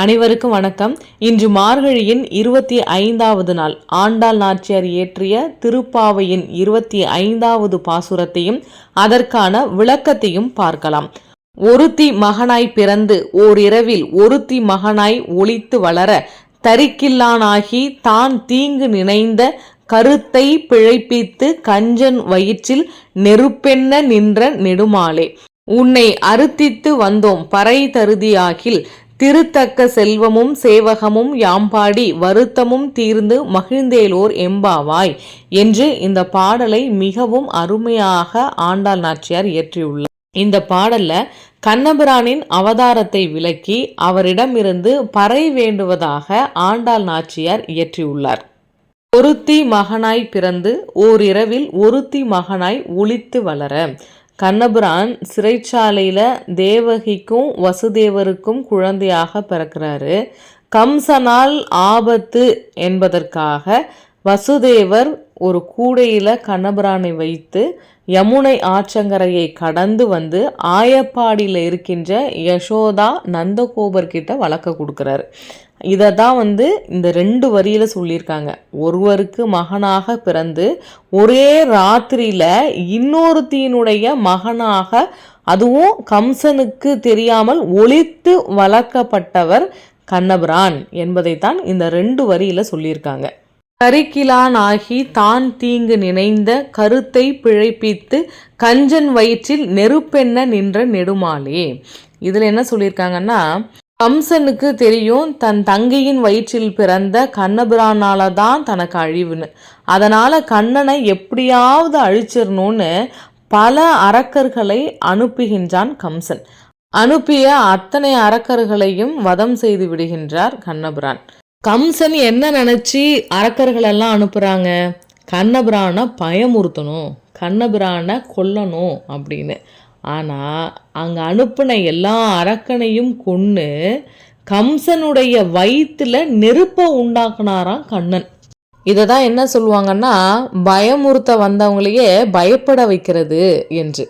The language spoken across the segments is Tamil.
அனைவருக்கும் வணக்கம். இன்று மார்கழியின் இருபத்தி ஐந்தாவது நாள். ஆண்டாள் நாச்சியார் இயற்றிய திருப்பாவையின் இருபத்தி ஐந்தாவது பாசுரத்தையும் அதற்கான விளக்கத்தையும் பார்க்கலாம். ஒருத்தி மகனாய் பிறந்து ஓரிரவில் ஒருத்தி மகனாய் ஒளித்து வளர தரிக்கில்லானாகி தான் தீங்கு நினைந்த கருத்தை பிழைப்பித்து கஞ்சன் வயிற்றில் நெருப்பென்ன நின்ற நெடுமாலே. உன்னை அறுத்தித்து வந்தோம் பறை தருதியாகில் திருத்தக்க செல்வமும் சேவகமும் யாம்பாடி வருத்தமும் தீர்ந்து மகிழ்ந்தேலோர் எம்பாவாய் என்று இந்த பாடலை மிகவும் அருமையாக ஆண்டாள் நாச்சியார் இயற்றியுள்ளார். இந்த பாடல்ல கண்ணபிரானின் அவதாரத்தை விளக்கி அவரிடமிருந்து பறை வேண்டுவதாக ஆண்டாள் நாச்சியார் இயற்றியுள்ளார். ஒருத்தி மகனாய் பிறந்து ஓரிரவில் ஒருத்தி மகனாய் ஒளித்து வளர கண்ணபுரான் சிறைச்சாலையில் தேவகிக்கும் வசுதேவருக்கும் குழந்தையாக பிறக்கிறாரு. கம்சனால் ஆபத்து என்பதற்காக வசுதேவர் ஒரு கூடையில் கண்ணபிரானை வைத்து யமுனை ஆற்றங்கரையை கடந்து வந்து ஆயப்பாடியில் இருக்கின்ற யசோதா நந்தகோபர் கிட்ட வளர்க்க கொடுக்குறாரு. இதை தான் வந்து இந்த ரெண்டு வரியில் சொல்லியிருக்காங்க. ஒருவருக்கு மகனாக பிறந்து ஒரே ராத்திரியில் இன்னொருத்தியினுடைய மகனாக அதுவும் கம்சனுக்கு தெரியாமல் ஒழித்து வளர்க்கப்பட்டவர் கண்ணபிரான் என்பதைத்தான் இந்த ரெண்டு வரியில் சொல்லியிருக்காங்க. கரிக்கிலான் ஆகி தான் தீங்கு நினைந்த கருத்தை பிழைப்பித்து கஞ்சன் வயிற்றில் நெருப்பெண்ண நின்ற நெடுமாலே. இதில் என்ன சொல்லியிருக்காங்கன்னா கம்சனுக்கு தெரியும் தன் தங்கையின் வயிற்றில் பிறந்த கண்ணபிரானால தான் தனக்கு அழிவுன்னு. அதனால் கண்ணனை எப்படியாவது அழிச்சிடணும்னு பல அரக்கர்களை அனுப்புகின்றான் கம்சன். அனுப்பிய அத்தனை அரக்கர்களையும் வதம் செய்து விடுகின்றார் கண்ணபிரான். கம்சன் என்ன நினச்சி அரக்கர்களெல்லாம் அனுப்புகிறாங்க கண்ணபிரானை பயமுறுத்தணும் கண்ணபிரானை கொல்லணும் அப்படின்னு. ஆனால் அங்கே அனுப்பின எல்லா அரக்கனையும் கொன்று கம்சனுடைய வயிற்றில் நெருப்பை உண்டாக்குனாராம் கண்ணன். இதை தான் என்ன சொல்லுவாங்கன்னா பயமுறுத்த வந்தவங்களையே பயப்பட வைக்கிறது என்று.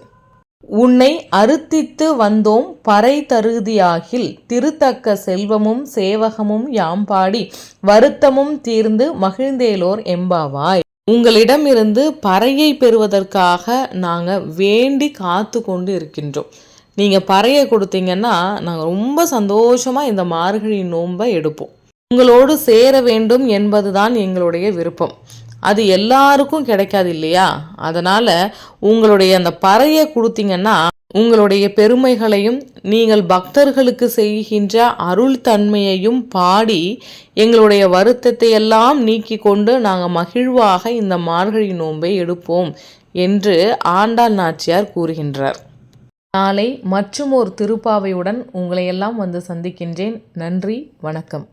உன்னை அறுத்தித்து வந்தோம் பறை தருதியாகில். திருத்தக்க செல்வமும் சேவகமும் யாம்பாடி. வருத்தமும் தீர்ந்து மகிழ்ந்தேலோர் எம்பாவாய். உங்களிடமிருந்து பறையை பெறுவதற்காக நாங்கள் வேண்டி காத்து கொண்டு இருக்கின்றோம் நீங்கள் பறையை கொடுத்தீங்கன்னா நாங்கள் ரொம்ப சந்தோஷமாக இந்த மார்கழி நோன்பை எடுப்போம். உங்களோடு சேர வேண்டும் என்பதுதான் எங்களுடைய விருப்பம். அது எல்லாருக்கும் கிடைக்காது இல்லையா? அதனால் உங்களுடைய அந்த பறையை கொடுத்தீங்கன்னா உங்களுடைய பெருமைகளையும் நீங்கள் பக்தர்களுக்கு செய்கின்ற அருள் தன்மையையும் பாடி எங்களுடைய வருத்தத்தை எல்லாம் நீக்கி கொண்டு நாங்கள் மகிழ்வாக இந்த மார்கழி நோன்பை எடுப்போம் என்று ஆண்டாள் நாச்சியார் கூறுகின்றார். நாளை மற்றும் ஒரு திருப்பாவையுடன் உங்களையெல்லாம் வந்து சந்திக்கின்றேன். நன்றி வணக்கம்.